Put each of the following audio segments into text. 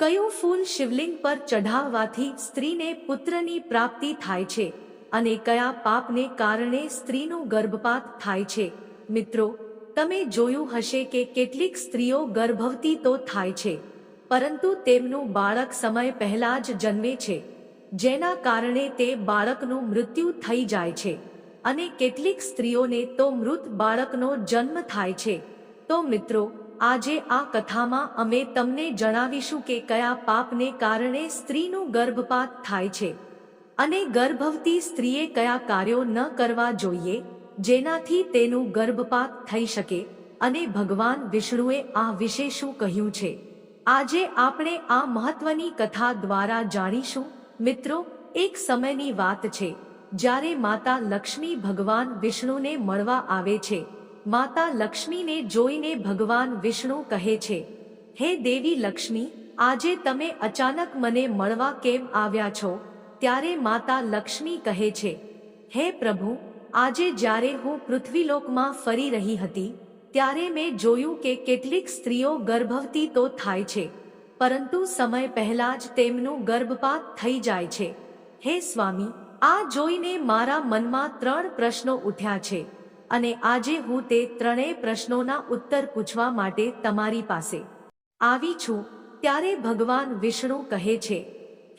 કયું ફૂલ શિવલિંગ પર ચઢાવવાથી સ્ત્રીને પુત્રની પ્રાપ્તિ થાય છે અને કયા પાપને કારણે સ્ત્રીનું ગર્ભપાત થાય છે? મિત્રો, તમે જોયું હશે કે કેટલીક સ્ત્રીઓ ગર્ભવતી તો થાય છે, પરંતુ તેમનું બાળક સમય પહેલા જ જન્મે છે, જેના કારણે તે બાળકનું મૃત્યુ થઈ જાય છે અને કેટલીક સ્ત્રીઓને તો મૃત બાળકનો જન્મ થાય છે. તો મિત્રો આજે આ કથામાં અમે તમને જણાવીશું કે કયા પાપને કારણે સ્ત્રીનું ગર્ભપાત થાય છે. અને ગર્ભવતી સ્ત્રીએ કયા કાર્યો ન કરવા જોઈએ, જેનાથી તેનું ગર્ભપાત થઈ શકે, અને ભગવાન વિષ્ણુએ આ વિશે શું કહ્યું છે. આજે આપણે આ મહત્વની કથા દ્વારા જાણીશું. મિત્રો, એક સમયની વાત છે, જ્યારે માતા લક્ષ્મી ભગવાન વિષ્ણુને મળવા આવે છે. માતા લક્ષ્મીને જોઈને ભગવાન વિષ્ણુ કહે છે, હે દેવી લક્ષ્મી, આજે તમે અચાનક મને મળવા કેમ આવ્યા છો? ત્યારે માતા લક્ષ્મી કહે છે, હે પ્રભુ, આજે જ્યારે હું પૃથ્વીલોકમાં ફરી રહી હતી, ત્યારે મેં જોયું કે કેટલીક સ્ત્રીઓ ગર્ભવતી તો થાય છે, પરંતુ સમય પહેલા જ તેમનું ગર્ભપાત થઈ જાય છે. હે સ્વામી, આ જોઈને મારા મનમાં ત્રણ પ્રશ્નો ઉઠ્યા છે. અને આજે હું તે ત્રણેય પ્રશ્નોના ઉત્તર પૂછવા માટે તમારી પાસે આવી છું. ત્યારે ભગવાન વિષ્ણુ કહે છે,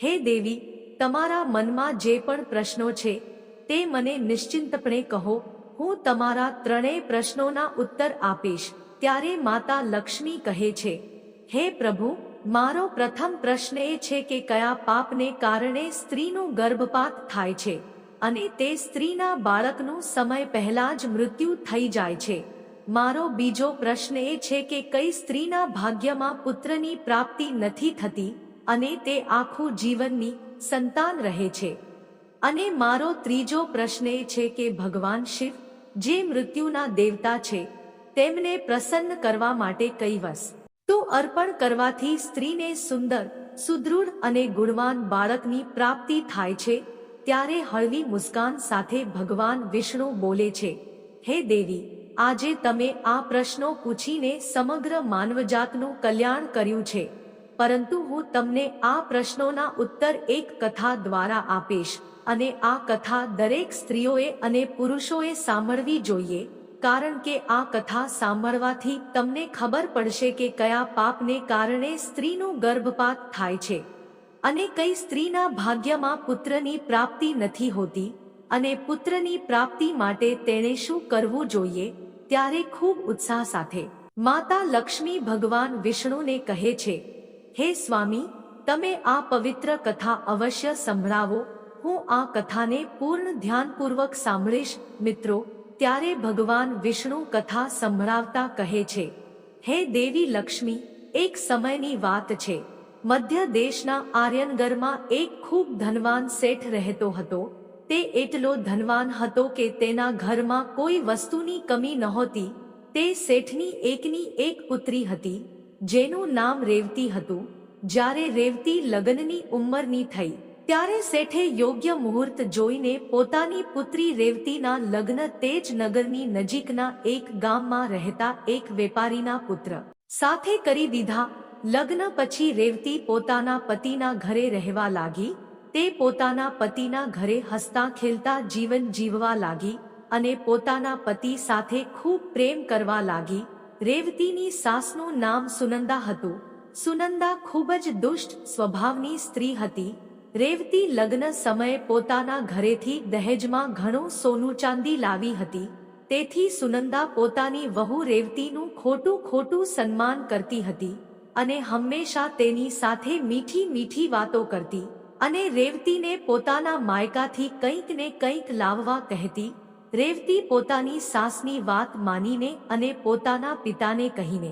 હે દેવી, તમારા મનમાં જે પણ પ્રશ્નો છે, તે મને નિશ્ચિંતપણે કહો. હું તમારા ત્રણેય પ્રશ્નોના ઉત્તર આપીશ. ત્યારે માતા લક્ષ્મી કહે છે, હે પ્રભુ, મારો પ્રથમ પ્રશ્ન એ છે કે કયા પાપને કારણે સ્ત્રીનું ગર્ભપાત થાય છે? અને તે સ્ત્રીના બાળકનું સમય પહેલા જ મૃત્યુ થઈ જાય છે. મારો બીજો પ્રશ્ન એ છે કે કઈ સ્ત્રીના ભાગ્યમાં પુત્રની પ્રાપ્તિ નથી થતી અને તે આખું જીવનની સંતાન રહે છે. અને મારો ત્રીજો પ્રશ્ન એ છે કે ભગવાન શિવ, જે મૃત્યુના દેવતા છે, તેમને પ્રસન્ન કરવા માટે કઈ વસ્તુ અર્પણ કરવાથી સ્ત્રીને સુંદર, સુદૃઢ અને ગુણવાન બાળકની પ્રાપ્તિ થાય છે ત્યારે હળવી મુસ્કાન સાથે ભગવાન વિષ્ણુ બોલે છે, હે દેવી, આજે તમે આ પ્રશ્નો પૂછીને સમગ્ર માનવજાતનું કલ્યાણ કર્યું છે, પરંતુ હું તમને આ પ્રશ્નોના ઉત્તર એક કથા દ્વારા આપીશ, અને આ કથા દરેક સ્ત્રીઓએ અને પુરુષોએ સાંભળવી જોઈએ, કારણ કે આ કથા સાંભળવાથી તમને ખબર પડશે કે કયા પાપને કારણે સ્ત્રીનું ગર્ભપાત થાય છે. અને કઈ સ્ત્રીના ભાગ્યમાં પુત્રની પ્રાપ્તિ નથી હોતી અને પુત્રની પ્રાપ્તિ માટે તેણે શું કરવું જોઈએ ત્યારે ખૂબ ઉત્સાહ સાથે. માતા લક્ષ્મી ભગવાન વિષ્ણુને કહે છે, હે સ્વામી, તમે આ પવિત્ર કથા અવશ્ય સંભળાવો. હું આ કથાને પૂર્ણ ધ્યાનપૂર્વક સાંભળીશ, મિત્રો. ત્યારે ભગવાન વિષ્ણુ કથા સંભળાવતા કહે છે, હે દેવી લક્ષ્મી, એક સમયની વાત છે. મધ્ય દેશના આર્યનગરમાં એક ખૂબ ધનવાન શેઠ રહેતો હતો. તે એટલો ધનવાન હતો કે તેના ઘરમાં કોઈ વસ્તુની કમી નહોતી. તે શેઠની એકની એક પુત્રી હતી, જેનું નામ રેવતી હતું. જ્યારે રેવતી લગ્નની ઉંમરની થઈ, ત્યારે શેઠે યોગ્ય મુહૂર્ત જોઈને પોતાની પુત્રી રેવતીના લગ્ન તેજ નગરની નજીકના એક ગામમાં રહેતા એક વેપારીના પુત્ર સાથે કરી દીધા. લગ્ન પછી રેવતી પોતાના પતિના ઘરે રહેવા લાગી, તે પોતાના પતિના ઘરે હસતા ખેલતા જીવન જીવવા લાગી અને પોતાના પતિ સાથે ખૂબ પ્રેમ કરવા લાગી. રેવતીની સાસનું નામ સુનંદા હતું. સુનંદા ખૂબ જ દુષ્ટ સ્વભાવની સ્ત્રી હતી. રેવતી લગ્ન સમયે પોતાના ઘરેથી દહેજમાં ઘણું સોનું ચાંદી લાવી હતી. તેથી સુનંદા પોતાની વહુ રેવતીનું ખોટું ખોટું સન્માન કરતી હતી. અને હંમેશા તેની સાથે મીઠી મીઠી વાતો કરતી અને રેવતીને પોતાના માયકાથી કંઈક ને કંઈક લાવવા કહેતી. રેવતી પોતાની સાસની વાત માનીને અને પોતાના પિતાને કહીને,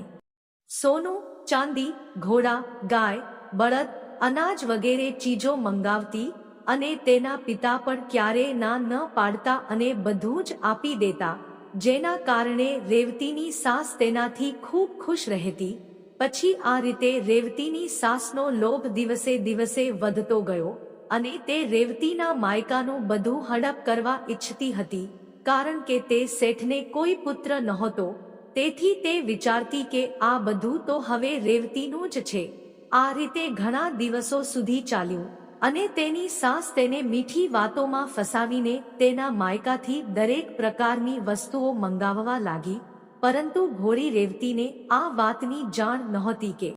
સોનું, ચાંદી, ઘોડા, ગાય, બળદ, અનાજ વગેરે ચીજો મંગાવતી અને તેના પિતા પણ ક્યારેય ના ન પાડતા અને બધું જ આપી દેતા, જેના કારણે રેવતીની સાસ તેનાથી ખૂબ ખુશ રહેતી પછી આ રીતે રેવતીની સાસનો લોભ દિવસે દિવસે વધતો ગયો અને તે રેવતીના માયકાનું બધું હડપ કરવા ઈચ્છતી હતી, કારણ કે તે શેઠને કોઈ પુત્ર નહોતો, તેથી તે વિચારતી કે આ બધું તો હવે રેવતીનું જ છે. આ રીતે ઘણા દિવસો સુધી ચાલ્યું અને તેની સાસ તેને મીઠી વાતોમાં ફસાવીને તેના માયકાથી દરેક પ્રકારની વસ્તુઓ મંગાવવા લાગી પરંતુ ભોળી રેવતીને આ વાતની જાણ નહોતી કે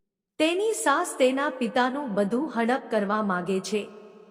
તેની સાસ તેના પિતાનું બધું હડપ કરવા માગે છે.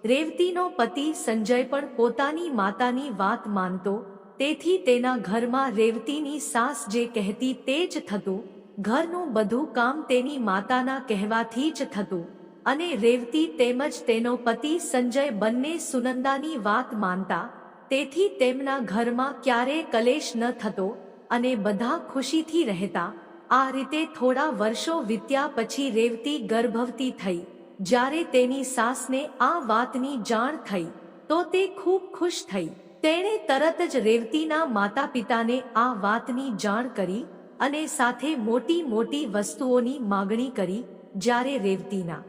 રેવતીનો પતિ સંજય પણ પોતાની માતાની વાત માનતો, તેથી તેના ઘરમાં રેવતીની સાસ જે કહેતી તે જ થતું, ઘરનું બધું કામ તેની માતાના કહેવાથી જ થતું, અને રેવતી તેમજ તેનો પતિ સંજય બંને સુનંદાની વાત માનતા, તેથી તેમના ઘરમાં ક્યારેય કલેશ ન થતો અને બધા ખુશીથી રહેતા. આ રીતે થોડા વર્ષો વીત્યા પછી રેવતી ગર્ભવતી થઈ. જ્યારે તેની સાસને આ વાતની જાણ થઈ, તો તે ખૂબ ખુશ થઈ. તેણે તરત જ રેવતીના માતા પિતાને આ વાતની જાણ કરી અને સાથે મોટી મોટી વસ્તુઓની માગણી કરી જ્યારે રેવતીના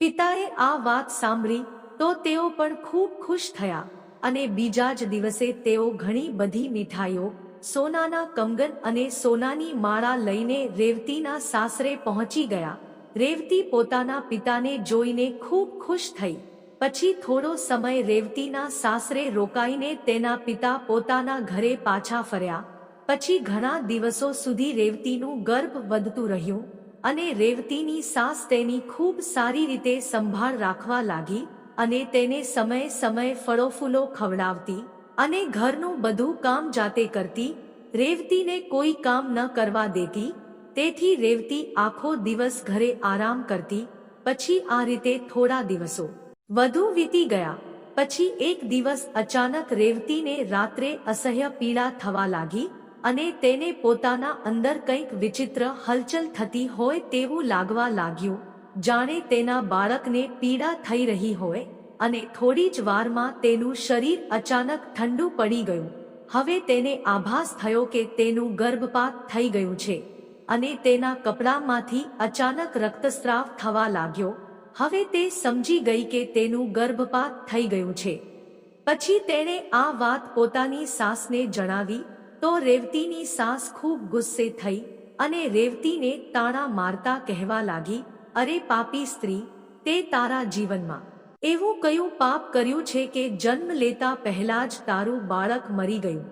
પિતાએ આ વાત સાંભળી, તો તેઓ પણ ખૂબ ખુશ થયા. અને બીજા જ દિવસે તેઓ ઘણી બધી મીઠાઈઓ સોનાના કંગન અને સોનાની માળા લઈને રેવતીના સાસરે પહોંચી ગયા. રેવતી પોતાના પિતાને જોઈને ખૂબ ખુશ થઈ. પછી થોડો સમય રેવતીના સાસરે રોકાઈને તેના પિતા પોતાના ઘરે પાછા ફર્યા. પછી ઘણા દિવસો સુધી રેવતીનું ગર્ભ વધતું રહ્યું અને રેવતીની સાસ તેની ખૂબ સારી રીતે સંભાળ રાખવા લાગી અને તેને સમય સમય ફળોફૂલો ખવડાવતી. અને ઘરનું બધું કામ જાતે કરતી, રેવતીને કોઈ કામ ન કરવા દેતી, તેથી રેવતી આખો દિવસ ઘરે આરામ કરતી, પછી આ રીતે થોડા દિવસો. વધુ વીતી ગયા, પછી એક દિવસ અચાનક રેવતીને રાત્રે અસહ્ય પીડા થવા લાગી અને તેને પોતાના અંદર કંઈક વિચિત્ર હલચલ થતી હોય તેવું લાગવા લાગ્યું, જાણે તેના બાળકને પીડા થઈ રહી હોય. અને થોડી જ વારમાં તેનું શરીર અચાનક ઠંડુ પડી ગયું. હવે તેને આભાસ થયો કે તેનું ગર્ભપાત થઈ ગયું છે અને તેના કપડામાંથી અચાનક રક્તસ્રાવ થવા લાગ્યો. હવે તે સમજી ગઈ કે તેનું ગર્ભપાત થઈ ગયું છે. પછી તેણે આ વાત પોતાની સાસને જણાવી, તો રેવતીની સાસ ખૂબ ગુસ્સે થઈ અને રેવતીને તાણા મારતા કહેવા લાગી, અરે પાપી સ્ત્રી, તે તારા જીવનમાં એવું કયું પાપ કર્યું છે કે જન્મ લેતા પહેલા જ તારું બાળક મરી ગયું?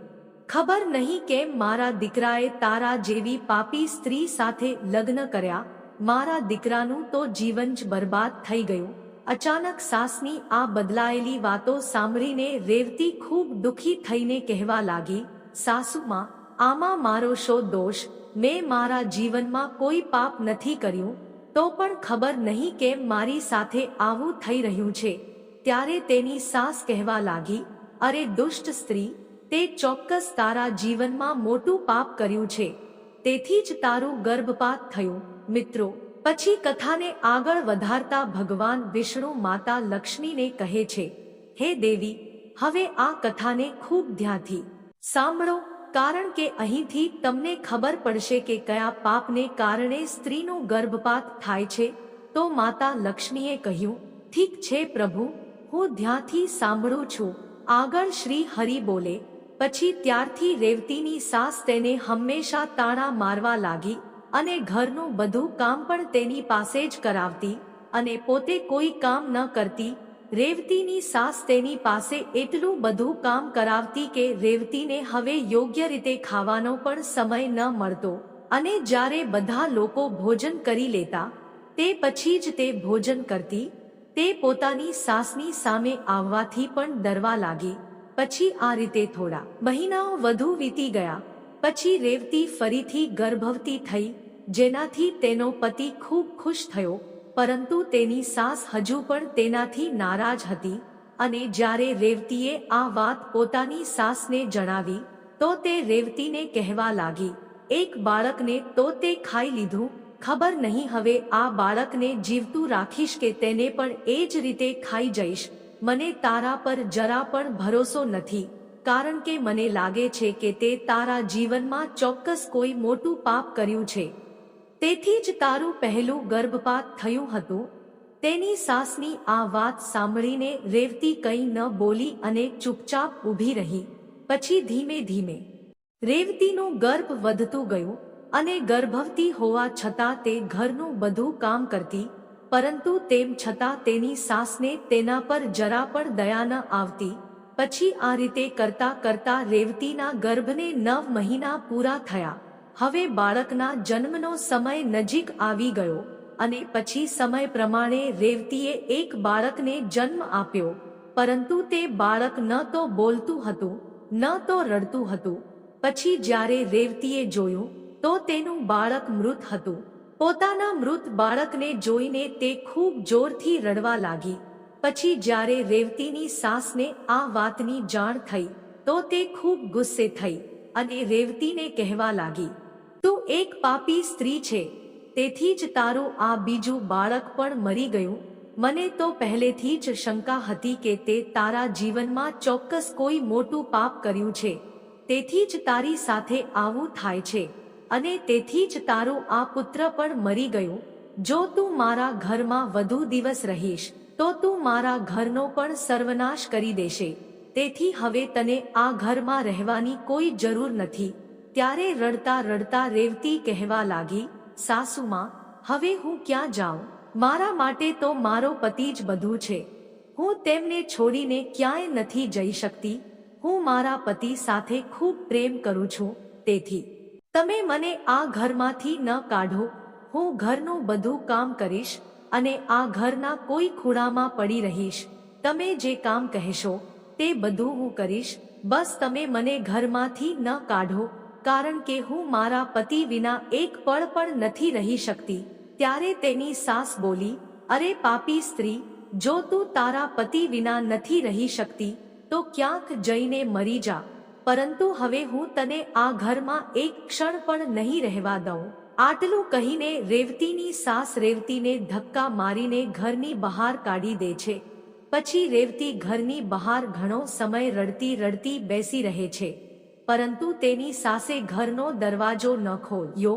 ખબર નહીં કેમ મારા દીકરાએ તારા જેવી પાપી સ્ત્રી સાથે લગ્ન કર્યા? મારા દીકરાનું તો જીવન જ બરબાદ થઈ ગયું. અચાનક સાસની આ બદલાયેલી વાતો સાંભળીને રેવતી ખૂબ દુઃખી થઈને કહેવા લાગી સાસુમાં આમાં મારો શો દોષ. મેં મારા જીવનમાં કોઈ પાપ નથી કર્યું. તો પણ ખબર નહીં કેમ મારી સાથે આવું થઈ રહ્યું છે. ત્યારે તેની સાસ કહેવા લાગી, અરે દુષ્ટ સ્ત્રી, તે ચોક્કસ તારા જીવનમાં મોટું પાપ કર્યું છે. તેથી જ તારું ગર્ભપાત થયું. મિત્રો, પછી કથાને આગળ વધારતા ભગવાન વિષ્ણુ માતા લક્ષ્મીને કહે છે, હે દેવી, હવે આ કથાને ખૂબ ધ્યાનથી સાંભળો. કારણ કે અહીંથી તમને ખબર પડશે કે કયા પાપને કારણે સ્ત્રીનું ગર્ભપાત થાય છે. તો માતા લક્ષ્મીએ કહ્યું, ઠીક છે પ્રભુ, હું ધ્યાનથી સાંભળું છું. આગળ શ્રી હરિ બોલે, પછી ત્યારથી રેવતીની સાસ તેને હંમેશા તાણા મારવા લાગી અને ઘરનું બધું કામ પણ તેની પાસે જ કરાવતી અને પોતે કોઈ કામ ન કરતી રેવતીની સાસ તેની પાસે એટલું બધું કામ કરાવતી કે રેવતીને હવે યોગ્ય રીતે ખાવાનો પણ સમય ન મળતો. અને જ્યારે બધા લોકો ભોજન કરી લેતા, તે પછી જ તે ભોજન કરતી, તે પોતાની સાસની સામે આવવાથી પણ ડરવા લાગી. પછી આ રીતે થોડા મહિનાઓ વધુ વીતી ગયા. પછી રેવતી ફરીથી ગર્ભવતી થઈ, જેનાથી તેનો પતિ ખૂબ ખુશ થયો. પરંતુ તેની સાસ હજુ પણ તેનાથી નારાજ હતી અને જ્યારે રેવતીએ આ વાત પોતાની સાસને જણાવી, તો તે રેવતીને કહેવા લાગી, એક બાળકને તો તે ખાઈ લીધું, ખબર નહીં હવે આ બાળકને જીવતું રાખીશ કે તેને પણ એ જ રીતે ખાઈ જઈશ, મને તારા પર જરા પણ ભરોસો નથી, કારણ કે મને લાગે છે કે તે તારા જીવનમાં ચોક્કસ કોઈ મોટું પાપ કર્યું છે. તેથી જ તારું પહેલું ગર્ભપાત થયું હતું. તેની સાસની આ વાત સાંભળીને રેવતી કંઈ ન બોલી અને ચૂપચાપ ઊભી રહી. પછી ધીમે ધીમે રેવતીનું ગર્ભ વધતું ગયું અને ગર્ભવતી હોવા છતાં તે ઘરનું બધું કામ કરતી, પરંતુ તેમ છતાં તેની સાસને તેના પર જરા પણ દયા ન આવતી. પછી આ રીતે કરતા કરતા રેવતીના ગર્ભને નવ મહિના પૂરા થયા. હવે બાળકના જન્મનો સમય નજીક આવી ગયો અને પછી સમય પ્રમાણે રેવતીએ એક બાળકને જન્મ આપ્યો. પરંતુ તે બાળક ન તો બોલતું હતું, ન તો રડતું હતું. પછી જ્યારે રેવતીએ જોયું, તો તેનું બાળક મૃત હતું. પોતાના મૃત બાળકને જોઈને તે ખૂબ જોરથી રડવા લાગી. પછી જ્યારે રેવતીની સાસને આ વાતની જાણ થઈ, તો તે ખૂબ ગુસ્સે થઈ. અને રેવતીને કહેવા લાગી, તું એક પાપી સ્ત્રી છે, તેથી જ તારું આ બીજું બાળક પણ મરી ગયું. મને તો પહેલેથી જ શંકા હતી કે તે તારા જીવનમાં ચોક્કસ કોઈ મોટું પાપ કર્યું છે. તેથી જ તારી સાથે આવું થાય છે. અને તેથી જ તારું આ પુત્ર પણ મરી ગયું. જો તું મારા ઘરમાં વધુ દિવસ રહીશ, તો તું મારા ઘરનો પણ સર્વનાશ કરી દેશે. તેથી હવે તને આ ઘરમાં રહેવાની કોઈ જરૂર નથી. ત્યારે રડતા રડતા રેવતી કહેવા લાગી, સાસુમાં, હવે હું ક્યાં જાઉં? મારા માટે તો મારો પતિ જ બધું છે. હું તેમને છોડીને ક્યાંય નથી જઈ શકતી. હું મારા પતિ સાથે ખૂબ પ્રેમ કરું છું. તેથી, તમે મને આ ઘરમાંથી ન કાઢો. હું ઘરનું બધું કામ કરીશ અને આ ઘરના કોઈ ખૂણામાં પડી રહીશ. તમે જે કામ કહેશો તે બધું હું કરીશ. બસ તમે મને ઘરમાંથી ન કાઢો, કારણ કે હું મારા પતિ વિના એક પળ પણ નથી રહી શકતી. ત્યારે તેની સાસ બોલી, અરે પાપી સ્ત્રી, જો તું તારા પતિ વિના નથી રહી શકતી, તો ક્યાંક જઈને મરી જા. પરંતુ હવે હું તને આ ઘરમાં એક ક્ષણ પણ નહીં રહેવા દઉં. આટલું કહીને રેવતીની સાસ રેવતીને ધક્કા મારીને ઘરની બહાર કાઢી દે છે. પછી રેવતી ઘરની બહાર ઘણો સમય રડતી રડતી બેસી રહે છે. પરંતુ તેની સાસે ઘરનો દરવાજો ન ખોલ્યો.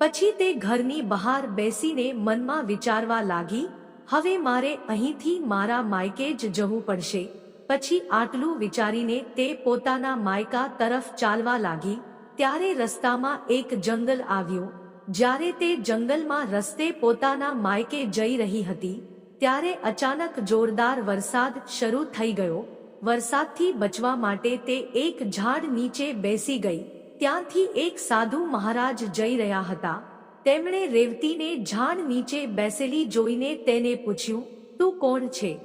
પછી તે ઘરની બહાર બેસીને મનમાં વિચારવા લાગી, હવે મારે અહીંથી મારા માયકે જ જવું પડશે. પછી આટલું વિચારીને તે પોતાના માયકા તરફ ચાલવા લાગી. ત્યારે રસ્તામાં એક જંગલ આવ્યું. જ્યારે તે જંગલમાં રસ્તે પોતાના માયકે જઈ રહી હતી ત્યારે અચાનક જોરદાર વરસાદ શરૂ થઈ ગયો. વરસાદથી બચવા માટે તે એક ઝાડ નીચે બેસી ગઈ. ત્યાંથી એક સાધુ મહારાજ જઈ રહ્યા હતા. તેમણે રેવતીને ઝાડ નીચે બેસેલી જોઈને તેને પૂછ્યું, તું કોણ છે?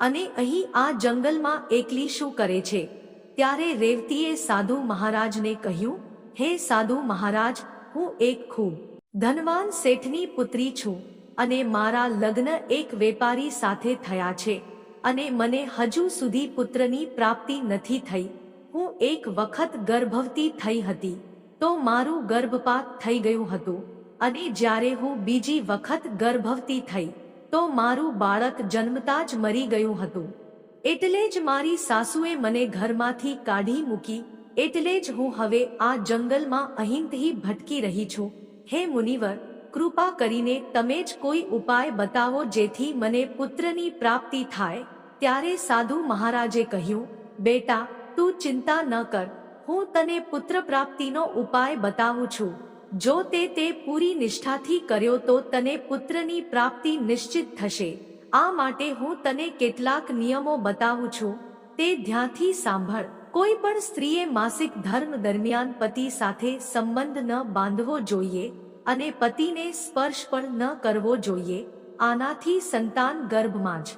અને અહીં આ જંગલમાં એકલી શું કરે છે? ત્યારે રેવતીએ સાધુ મહારાજને કહ્યું, હે સાધુ મહારાજ, હું એક ખૂબ ધનવાન શેઠની પુત્રી છું. અને મારા લગ્ન એક વેપારી સાથે થયા છે અને મને હજુ સુધી પુત્રની પ્રાપ્તિ નથી થઈ. હું એક વખત ગર્ભવતી થઈ હતી તો મારું ગર્ભપાત થઈ ગયું હતું અને જ્યારે હું બીજી વખત ગર્ભવતી થઈ તો મારું બાળક જન્મતા જ મરી ગયું હતું. એટલે જ મારી સાસુએ મને ઘરમાંથી કાઢી મૂકી, એટલે જ હું હવે આ જંગલમાં અહીંથી ભટકી રહી છું. હે મુનિવર કૃપા કરીને તમે જ કોઈ ઉપાય બતાવો જેથી મને પુત્રની પ્રાપ્તિ થાય. ત્યારે સાધુ મહારાજે કહ્યું, બેટા, તું ચિંતા ન કર. હું તને પુત્ર પ્રાપ્તિનો ઉપાય બતાવું છું. જો તે તે પૂરી નિષ્ઠાથી કર્યો તો તને પુત્રની પ્રાપ્તિ નિશ્ચિત થશે. આ માટે હું તને કેટલાક નિયમો બતાવું છું. તે ધ્યાનથી સાંભળ. કોઈ પણ સ્ત્રીએ માસિક ધર્મ દરમિયાન પતિ સાથે સંબંધ ન બાંધવો જોઈએ. અને પતિને સ્પર્શ પણ ન કરવો જોઈએ, આનાથી સંતાન ગર્ભમાં જ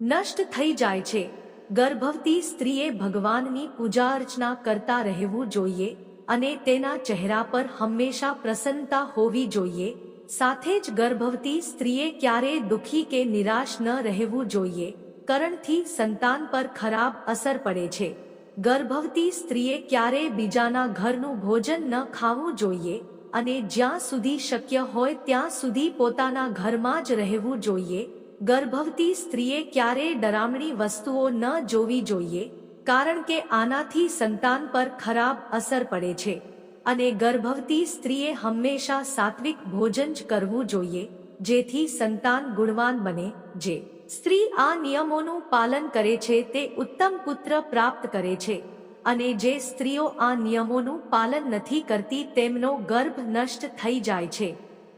નષ્ટ થઈ જાય છે. ગર્ભવતી સ્ત્રીએ ભગવાનની પૂજા અર્ચના કરતા રહેવું જોઈએ અને તેના ચહેરા પર હંમેશા પ્રસન્નતા હોવી જોઈએ. સાથે જ ગર્ભવતી સ્ત્રીએ ક્યારેય દુખી કે નિરાશ ન રહેવું જોઈએ, કરણથી સંતાન પર ખરાબ અસર પડે છે. ગર્ભવતી સ્ત્રીએ ક્યારેય બીજાના ઘરનું ભોજન ન ખાવું જોઈએ અને જ્યાં સુધી શક્ય હોય ત્યાં સુધી પોતાના ઘરમાં જ રહેવું જોઈએ. ગર્ભવતી સ્ત્રીએ ક્યારેય ડરામણી વસ્તુઓ ન જોવી જોઈએ, કારણ કે આનાથી સંતાન પર ખરાબ અસર પડે છે. અને ગર્ભવતી સ્ત્રીએ હંમેશા સાત્વિક ભોજન જ કરવું જોઈએ, જેથી સંતાન ગુણવાન બને, જે સ્ત્રી આ નિયમોનું પાલન કરે છે તે ઉત્તમ પુત્ર પ્રાપ્ત કરે છે. અને જે સ્ત્રીઓ આ નિયમોનું પાલન નથી કરતી તેમનો ગર્ભ નષ્ટ થઈ જાય છે.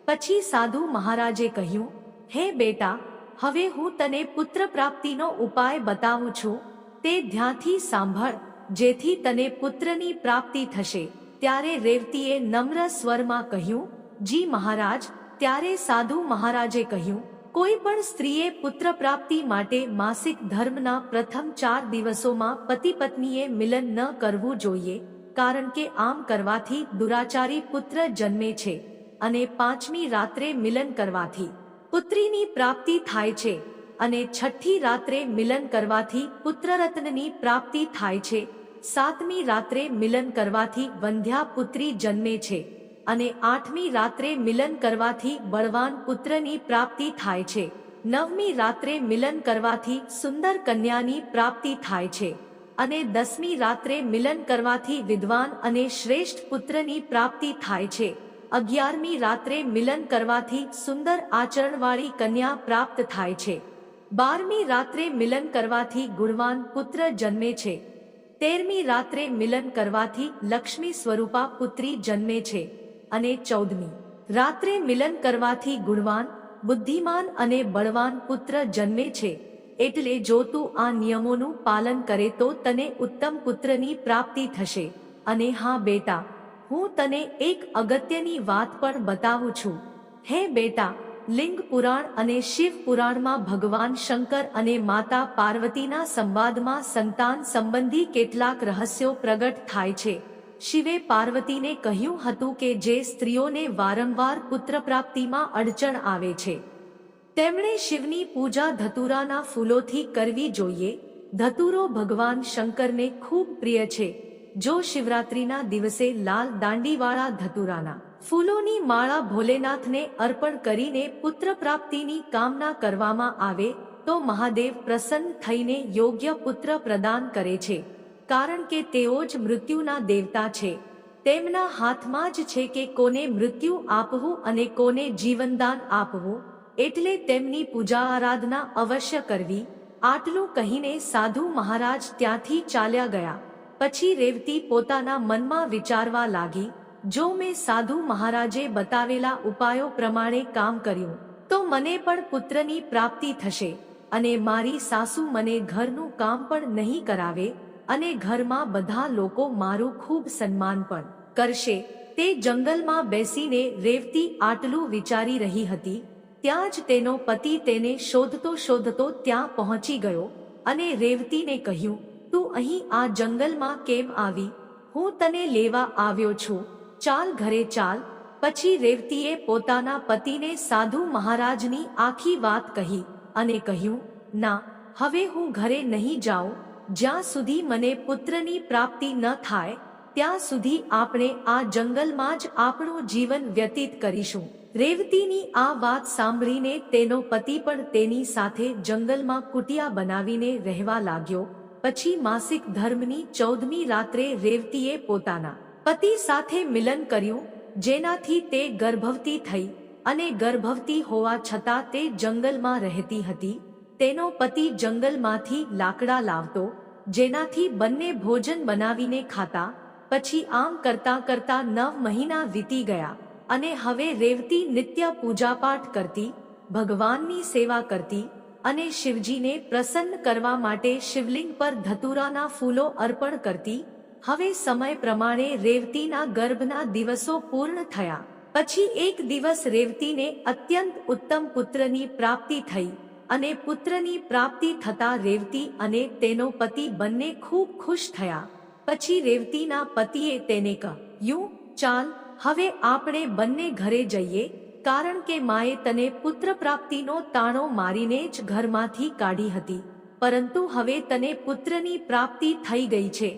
પછી સાધુ મહારાજે કહ્યું, હે બેટા, હવે હું તને પુત્ર પ્રાપ્તિનો ઉપાય બતાવું છું. તે ધ્યાનથી સાંભળ, જેથી તને પુત્રની પ્રાપ્તિ થશે. ત્યારે રેવતીએ નમ્ર સ્વરમાં કહ્યું, જી મહારાજ. ત્યારે સાધુ મહારાજે કહ્યું કોઈ પણ સ્ત્રીએ પુત્ર પ્રાપ્તિ માટે માસિક ધર્મના પ્રથમ ચાર દિવસોમાં પતિ પત્નીએ મિલન ન કરવું જોઈએ, કારણ કે આમ કરવાથી દુરાચારી પુત્ર જન્મે છે અને પાંચમી રાત્રે મિલન કરવાથી પુત્રીની પ્રાપ્તિ થાય છે અને છઠ્ઠી રાત્રે મિલન કરવાથી પુત્રરત્નની પ્રાપ્તિ થાય છે, સાતમી રાત્રે મિલન કરવાથી વંધ્યા પુત્રી જન્મે છે. અને આઠમી રાત્રે મિલન કરવાથી બળવાન પુત્રની પ્રાપ્તિ થાય છે. નવમી રાત્રે મિલન કરવાથી સુંદર કન્યાની પ્રાપ્તિ થાય છે. અને દસમી રાત્રે મિલન કરવાથી વિદ્વાન અને શ્રેષ્ઠ પુત્રની પ્રાપ્તિ થાય છે. અગિયારમી રાત્રે મિલન કરવાથી સુંદર આચરણવાળી કન્યા પ્રાપ્ત થાય છે. બારમી રાત્રે મિલન કરવાથી ગુણવાન પુત્ર જન્મે છે. તેરમી રાત્રે મિલન કરવાથી લક્ષ્મી સ્વરૂપા પુત્રી જન્મે છે. અને ચૌદમી. રાત્રે મિલન કરવાથી ગુણવાન, બુદ્ધિમાન અને બળવાન પુત્ર જન્મે છે, એટલે જો તું આ નિયમોનું પાલન કરે તો તને ઉત્તમ પુત્રની પ્રાપ્તિ થશે. અને હા બેટા, હું તને એક અગત્યની વાત પણ બતાવું છું. હે બેટા, લિંગ પુરાણ અને શિવ પુરાણમાં ભગવાન શંકર અને માતા પાર્વતીના સંવાદમાં સંતાન સંબંધી કેટલાક રહસ્યો પ્રગટ થાય છે. શિવે પાર્વતીને કહ્યું હતું કે જે સ્ત્રીઓને વારંવાર પુત્ર પ્રાપ્તિમાં અડચણ આવે છે, તેમણે શિવની પૂજા ધતુરાના ફૂલોથી કરવી જોઈએ. ધતુરો ભગવાન શંકરને ખૂબ પ્રિય છે, જો શિવરાત્રીના દિવસે લાલ દાંડીવાળા ધતુરાના ફૂલોની માળા ભોલેનાથને અર્પણ કરીને પુત્ર પ્રાપ્તિની કામના કરવામાં આવે, તો મહાદેવ પ્રસન્ન થઈને યોગ્ય પુત્ર પ્રદાન કરે છે. કારણ કે તેઓ જ મૃત્યુના દેવતા છે. તેમના હાથમાં જ છે કે કોને મૃત્યુ આપવું અને કોને જીવનદાન આપવું, એટલે તેમની પૂજા આરાધના અવશ્ય કરવી. આટલું કહીને સાધુ મહારાજ ત્યાંથી ચાલ્યા ગયા. પછી રેવતી પોતાના મનમાં વિચારવા લાગી, જો મેં સાધુ મહારાજે બતાવેલા ઉપાયો પ્રમાણે કામ કર્યું, તો મને પણ પુત્રની પ્રાપ્તિ થશે, અને મારી સાસુ મને ઘરનું કામ પણ નહીં કરાવે અને ઘરમાં બધા લોકો મારું ખૂબ સન્માન પણ કરશે. તે જંગલમાં બેસીને રેવતી આટલું વિચારી રહી હતી. ત્યાં જ તેનો પતિ તેને શોધતો શોધતો ત્યાં પહોંચી ગયો અને રેવતીને કહ્યું, તું અહીં આ જંગલમાં કેમ આવી? હું તને લેવા આવ્યો છું. ચાલ ઘરે ચાલ. પછી રેવતીએ પોતાના પતિને સાધુ મહારાજની આખી વાત કહી અને કહ્યું, ના, હવે હું ઘરે નહીં જાઉં. જ્યાં સુધી મને પુત્રની પ્રાપ્તિ ન થાય, ત્યાં સુધી આપણે આ જંગલમાં જ આપણું જીવન વ્યતીત કરીશું. રેવતીની આ વાત સાંભળીને તેનો પતિ પણ તેની સાથે જંગલમાં કુટિયા બનાવીને રહેવા લાગ્યો. પછી માસિક ધર્મની ચૌદમી રાત્રે રેવતીએ પોતાના પતિ સાથે મિલન કર્યું, જેનાથી તે ગર્ભવતી થઈ અને ગર્ભવતી હોવા છતાં તે જંગલમાં રહેતી હતી. તેનો પતિ જંગલમાંથી લાકડા લાવતો, જેનાથી બંને ભોજન બનાવીને ખાતા, પછી આમ કરતા કરતા નવ મહિના વીતી ગયા અને હવે રેવતી નિત્ય પૂજાપાઠ કરતી, ભગવાનની સેવા કરતી અને શિવજીને પ્રસન્ન કરવા માટે શિવલિંગ પર ધતુરાના ફૂલો અર્પણ કરતી, હવે સમય પ્રમાણે રેવતીના ગર્ભના દિવસો પૂર્ણ થયા. પછી એક દિવસ રેવતીને અત્યંત ઉત્તમ પુત્રની પ્રાપ્તિ થઈ. અને પુત્રની પ્રાપ્તિ થતા રેવતી અને તેનો પતિ બંને ખૂબ ખુશ થયા. પછી રેવતીના પતિએ તેને કહ્યું ચાલ, હવે આપણે બંને ઘરે જઈએ, કારણ કે માએ તને પુત્ર પ્રાપ્તિનો તાણો મારીને જ ઘરમાંથી કાઢી હતી. પરંતુ હવે તને પુત્રની પ્રાપ્તિ થઈ ગઈ છે.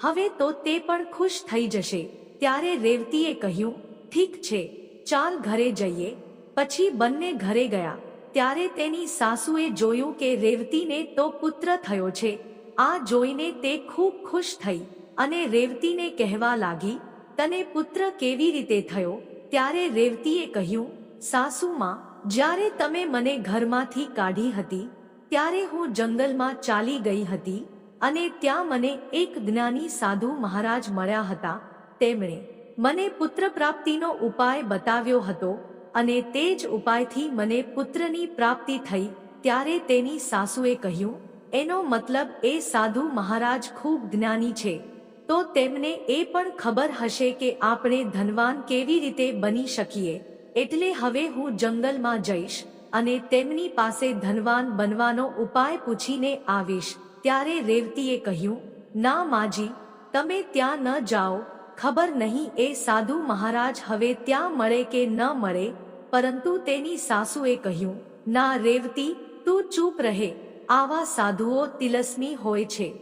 હવે તો તે પણ ખુશ થઈ જશે. ત્યારે રેવતીએ કહ્યું, ઠીક છે, ચાલ ઘરે જઈએ. પછી બંને ઘરે ગયા. ત્યારે તેની સાસુએ જોયું કે રેવતીને તો પુત્ર થયો છે. આ જોઈને તે ખૂબ ખુશ થઈ અને રેવતીને કહેવા લાગી, તને પુત્ર કેવી રીતે થયો? ત્યારે રેવતીએ કહ્યું, સાસુમાં, જ્યારે તમે મને ઘરમાંથી કાઢી હતી, ત્યારે હું જંગલમાં ચાલી ગઈ હતી અને ત્યાં મને એક જ્ઞાની સાધુ મહારાજ મળ્યા હતા. તેમણે મને પુત્ર પ્રાપ્તિનો ઉપાય બતાવ્યો હતો અને તે જ ઉપાયથી મને પુત્રની પ્રાપ્તિ થઈ, ત્યારે તેની સાસુએ કહ્યું, એનો મતલબ એ સાધુ મહારાજ ખૂબ જ્ઞાની છે. તો તેમને એ પણ ખબર હશે કે આપણે ધનવાન કેવી રીતે બની શકીએ. એટલે હવે હું જંગલમાં જઈશ અને તેમની પાસે ધનવાન બનવાનો ઉપાય પૂછીને આવીશ. ત્યારે રેવતીએ કહ્યું, ના માજી, તમે ત્યાં ન જાઓ. ખબર નહીં એ સાધુ મહારાજ હવે ત્યાં મળે કે ન મળે, પરંતુ તેની સાસુએ કહ્યું, ના રેવતી, તું ચૂપ રહે, આવા સાધુઓ તિલસ્મી હોય છે.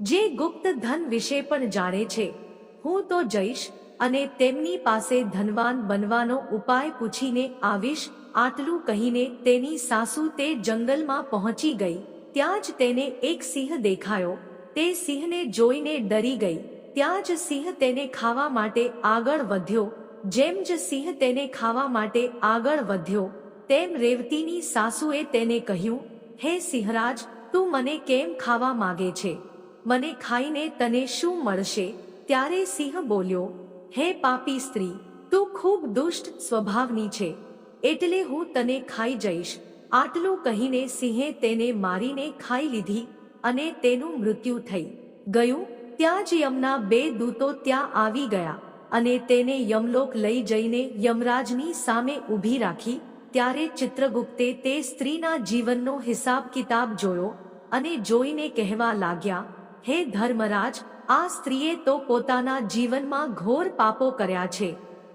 જે ગુપ્ત ધન વિશે પણ જાણે છે. હું તો જઈશ અને તેમની પાસે ધનવાન બનવાનો ઉપાય પૂછીને આવીશ. આટલું કહીને તેની સાસુ તે જંગલમાં પહોંચી ગઈ. ત્યાં જ તેને એક સિંહ દેખાયો. તે સિંહને જોઈને ડરી ગઈ. ત્યાં જ સિંહ તેને ખાવા માટે આગળ વધ્યો. જેમ જ સિંહ તેને ખાવા માટે આગળ વધ્યો, તેમ રેવતીની સાસુએ તેને કહ્યું, હે સિંહરાજ, તું મને કેમ ખાવા માગે છે? મને ખાઈને તને શું મળશે? ત્યારે સિંહ બોલ્યો, હે પાપી સ્ત્રી, તું ખૂબ દુષ્ટ સ્વભાવની છે. એટલે હું તને ખાઈ જઈશ. આટલું કહીને સિંહે તેને મારીને ખાઈ લીધી અને તેનું મૃત્યુ થઈ ગયું. ત્યાં જ યમના બે દૂતો ત્યાં આવી ગયા અને તેને યમલોક લઈ જઈને યમરાજની સામે ઊભી રાખી, ત્યારે ચિત્રગુપ્તે તે સ્ત્રીના જીવનનો હિસાબ કિતાબ જોયો અને જોઈને કહેવા લાગ્યા, હે ધર્મરાજ, આ સ્ત્રીએ તો પોતાના જીવનમાં ઘોર પાપો કર્યા છે.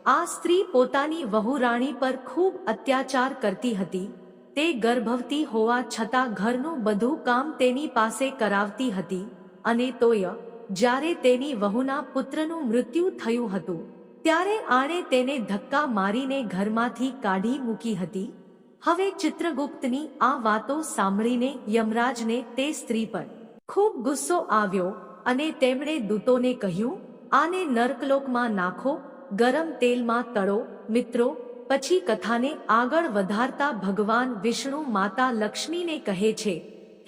આ સ્ત્રી પોતાની વહુરાણી પર ખૂબ અત્યાચાર કરતી હતી. તે ગર્ભવતી હોવા છતાં ઘરનું બધું કામ તેની પાસે કરાવતી હતી અને તોય જ્યારે તેની વહુના પુત્રનું મૃત્યુ થયું હતું, ત્યારે આણે તેને ધક્કા મારીને ઘરમાંથી કાઢી મૂકી હતી. હવે ચિત્રગુપ્તની આ વાતો સાંભળીને યમરાજને તે સ્ત્રી પર ખૂબ ગુસ્સો આવ્યો અને તેમણે દૂતોને કહ્યું, આને નર્કલોકમાં નાખો, ગરમ તેલમાં તળો, મિત્રો, પછી કથાને આગળ વધારતા ભગવાન વિષ્ણુ માતા લક્ષ્મીને કહે છે,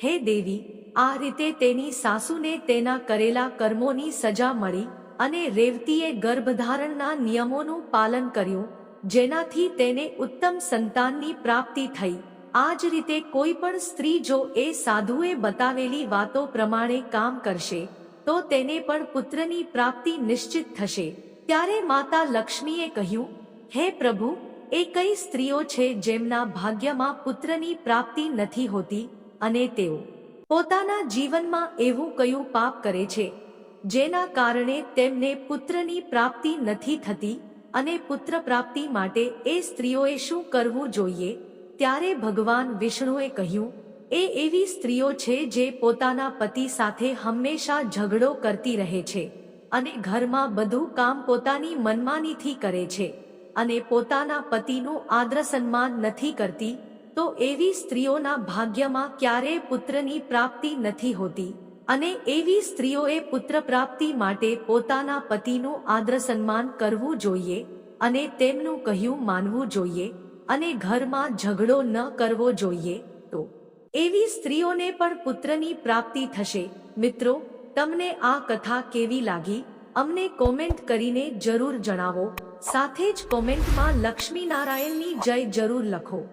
હે દેવી આ રીતે તેની સાસુને તેના કરેલા કર્મોની સજા મળી અને રેવતીએ ગર્ભધારણના નિયમોનું પાલન કર્યું, જેનાથી તેને ઉત્તમ સંતાનની પ્રાપ્તિ થઈ. આ જ રીતે કોઈ પણ સ્ત્રી જો એ સાધુએ બતાવેલી વાતો પ્રમાણે કામ કરશે, તો તેને પણ પુત્રની પ્રાપ્તિ નિશ્ચિત થશે. ત્યારે માતા લક્ષ્મીએ કહ્યું, હે પ્રભુ, એ કઈ સ્ત્રીઓ છે જેમના ભાગ્યમાં પુત્રની પ્રાપ્તિ નથી હોતી અને તેઓ પોતાના જીવનમાં એવું કયું પાપ કરે છે, જેના કારણે તેમને પુત્રની પ્રાપ્તિ નથી થતી અને પુત્ર પ્રાપ્તિ માટે એ સ્ત્રીઓએ શું કરવું જોઈએ? ત્યારે ભગવાન વિષ્ણુએ કહ્યું, એ એવી સ્ત્રીઓ છે જે પોતાના પતિ સાથે હંમેશા ઝઘડો કરતી રહે છે અને ઘરમાં બધું કામ પોતાની મનમાનીથી કરે છે અને પોતાના પતિનું આદર સન્માન નથી કરતી તો એવી સ્ત્રીઓના ભાગ્યમાં ક્યારેય પુત્રની પ્રાપ્તિ નથી હોતી. અને એવી સ્ત્રીઓએ પુત્ર પ્રાપ્તિ માટે પોતાના પતિનું આદર સન્માન કરવું જોઈએ અને તેમનું કહ્યું માનવું જોઈએ અને ઘરમાં ઝઘડો ન કરવો જોઈએ તો. એવી સ્ત્રીઓને પણ પુત્રની પ્રાપ્તિ થશે. મિત્રો, તમને આ કથા કેવી લાગી? અમને કોમેન્ટ કરીને જરૂર જણાવો. સાથે જ કોમેન્ટમાં લક્ષ્મીનારાયણની જય જરૂર લખો.